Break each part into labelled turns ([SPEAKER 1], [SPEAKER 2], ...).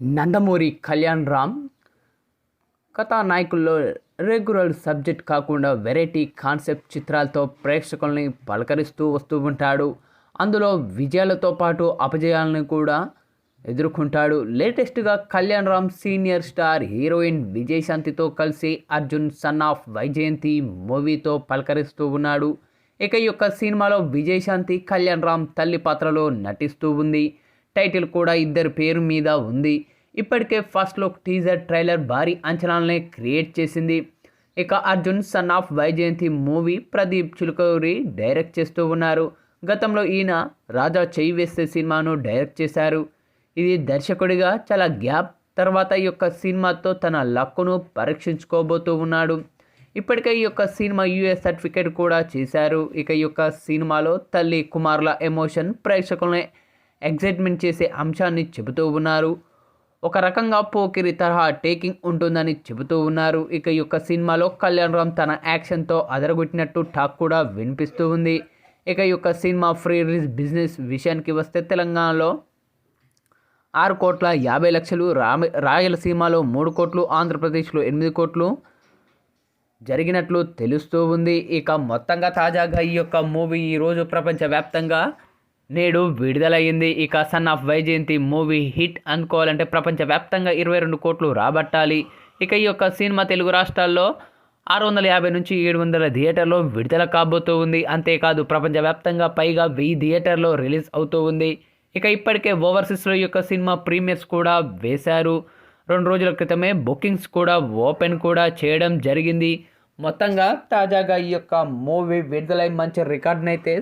[SPEAKER 1] నందమూరి కళ్యాణ్ రామ్ కథానాయకుల్లో regular subject కాకుండా variety concept చిత్రాలతో ప్రేక్షకుల్ని పలకరిస్తూ వస్తూ ఉంటాడు. అందులో విజయాలతో పాటు అపజయాలను కూడా ఎదుర్కొంటాడు. లేటెస్ట్గా Kalyan Ram senior star heroine విజయశాంతితో కలిసి అర్జున్ సన్ ఆఫ్ వైజయంతి మూవీతో పలకరిస్తూ ఉన్నాడు. ఇక ఈ యొక్క సినిమాలో విజయశాంతి కళ్యాణ్ రామ్ తల్లి పాత్రలో నటిస్తూ ఉంది. టైటిల్ కూడా ఇద్దరి పేరు మీద ఉంది. ఇప్పటికే ఫస్ట్ లుక్ టీజర్ ట్రైలర్ భారీ అంచనాలనే క్రియేట్ చేసింది. ఇక Arjun son of Vyjayanthi movie Pradeep Chilukuri direct చేస్తూ ఉన్నారు. గతంలో ఈయన రాజా చెయ్యి వేస్తే సినిమాను డైరెక్ట్ చేశారు. ఇది దర్శకుడిగా చాలా గ్యాప్ తర్వాత ఈ యొక్క సినిమాతో తన లక్కును పరీక్షించుకోబోతూ ఉన్నాడు. ఇప్పటికే ఈ యొక్క సినిమా యూఎస్ సర్టిఫికేట్ కూడా చేశారు. ఇక ఈ యొక్క సినిమాలో తల్లి కుమారుల ఎమోషన్ ప్రేక్షకులనే ఎగ్జైట్మెంట్ చేసే అంశాన్ని చెబుతూ ఉన్నారు. ఒక రకంగా పోకిరి తరహా టేకింగ్ ఉంటుందని చెబుతూ ఉన్నారు. ఇక ఈ యొక్క సినిమాలో కళ్యాణ్ రామ్ తన యాక్షన్తో అదరగొట్టినట్టు టాక్ కూడా వినిపిస్తూ ఉంది. ఇక ఈ యొక్క సినిమా ఫ్రీ రిలీజ్ బిజినెస్ విషయానికి వస్తే తెలంగాణలో ఆరు కోట్ల యాభై లక్షలు రామ రాయలసీమలో మూడు కోట్లు ఆంధ్రప్రదేశ్లో ఎనిమిది కోట్లు జరిగినట్లు తెలుస్తూ ఉంది. ఇక మొత్తంగా తాజాగా ఈ యొక్క మూవీ ఈరోజు ప్రపంచవ్యాప్తంగా నేడు విడుదలయ్యింది. ఇక son of Vyjayanthi movie hit అనుకోవాలంటే ప్రపంచవ్యాప్తంగా ఇరవై రెండు కోట్లు రాబట్టాలి. ఇక ఈ యొక్క సినిమా తెలుగు రాష్ట్రాల్లో ఆరు వందల యాభై నుంచి ఏడు వందల థియేటర్లో విడుదల కాబోతూ ఉంది. అంతేకాదు ప్రపంచవ్యాప్తంగా పైగా వెయ్యి థియేటర్లో రిలీజ్ అవుతూ ఉంది. ఇక ఇప్పటికే ఓవర్సీస్లో ఈ యొక్క సినిమా ప్రీమియర్స్ కూడా వేశారు. రెండు రోజుల క్రితమే బుకింగ్స్ కూడా ఓపెన్ కూడా చేయడం జరిగింది. మొత్తంగా తాజాగా ఈ యొక్క మూవీ విడుదలై మంచి రికార్డ్ని అయితే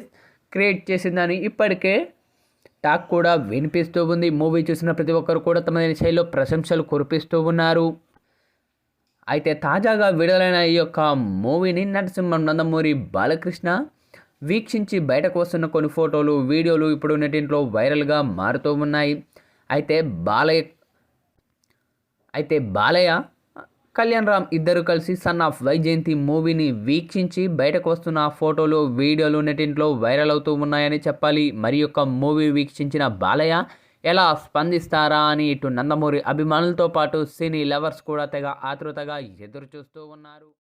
[SPEAKER 1] క్రియేట్ చేసిందని ఇప్పటికే టాక్ కూడా వినిపిస్తూ ఉంది. మూవీ చూసిన ప్రతి ఒక్కరు కూడా తమ శైలిలో ప్రశంసలు కురిపిస్తూ ఉన్నారు. అయితే తాజాగా విడుదలైన ఈ యొక్క మూవీని నరసింహ నందమూరి బాలకృష్ణ వీక్షించి బయటకు వస్తున్న కొన్ని ఫోటోలు వీడియోలు ఇప్పుడు నెటింట్లో వైరల్గా మారుతూ ఉన్నాయి. అయితే బాలయ్య అయితే బాలయ్య కళ్యాణ్ రామ్ ఇద్దరు కలిసి సన్ ఆఫ్ వైజయంతి మూవీని వీక్షించి బయటకు వస్తున్న ఫోటోలు వీడియోలు నెటింట్లో వైరల్ అవుతూ ఉన్నాయని చెప్పాలి. మరి యొక్క మూవీ వీక్షించిన బాలయ్య ఎలా స్పందిస్తారా అని ఇటు నందమూరి అభిమానులతో పాటు సినీ లవర్స్ కూడా తెగ ఆతృతగా ఎదురు చూస్తూ ఉన్నారు.